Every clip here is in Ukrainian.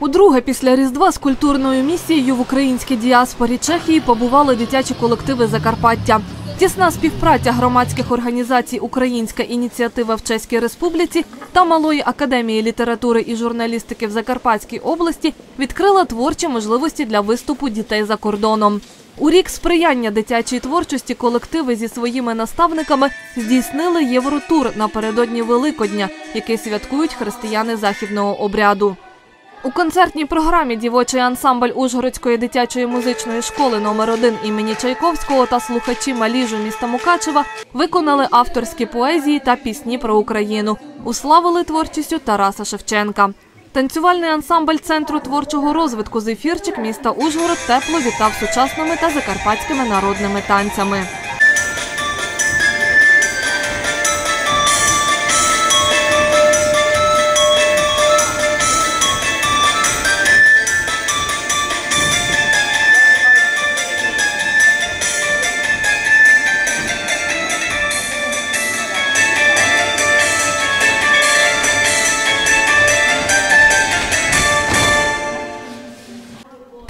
Удруге після Різдва з культурною місією в українській діаспорі Чехії побували дитячі колективи Закарпаття. Тісна співпраця громадських організацій Українська ініціатива в Чеській Республіці та Малої академії літератури і журналістики в Закарпатській області відкрила творчі можливості для виступу дітей за кордоном. У рік сприяння дитячій творчості колективи зі своїми наставниками здійснили євротур напередодні Великодня, який святкують християни західного обряду. У концертній програмі дівочий ансамбль Ужгородської дитячої музичної школи номер 1 імені Чайковського та слухачі Маліжу міста Мукачева виконали авторські поезії та пісні про Україну. Уславили творчістю Тараса Шевченка. Танцювальний ансамбль Центру творчого розвитку «Зефірчик» міста Ужгород тепло вітав сучасними та закарпатськими народними танцями.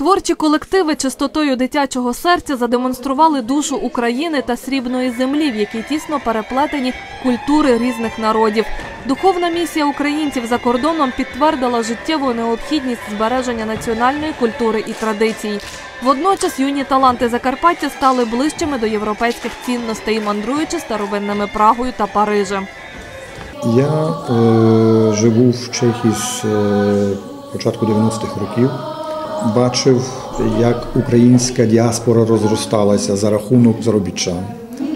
Творчі колективи чистотою дитячого серця задемонстрували душу України та срібної землі, в якій тісно переплетені культури різних народів. Духовна місія українців за кордоном підтвердила життєву необхідність збереження національної культури і традицій. Водночас юні таланти Закарпаття стали ближчими до європейських цінностей, мандруючи старовинними Прагою та Парижем. Я е, живу в Чехії з е, початку 90-х років. Бачив, як українська діаспора розросталася за рахунок заробітчан,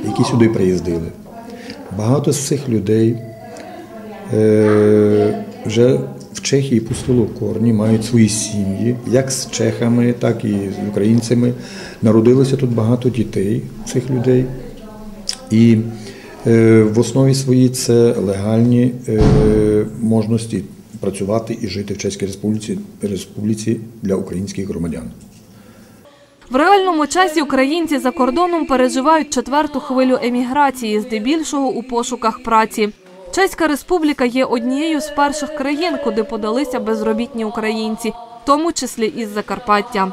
які сюди приїздили. Багато з цих людей е, вже в Чехії пустило корні, мають свої сім'ї, як з чехами, так і з українцями. Народилося тут багато дітей цих людей. І е, в основі своїй це легальні е, можливості працювати і жити в Чеській Республіці, Республіці для українських громадян. В реальному часі українці за кордоном переживають четверту хвилю еміграції, здебільшого у пошуках праці. Чеська республіка є однією з перших країн, куди подалися безробітні українці, в тому числі із Закарпаття.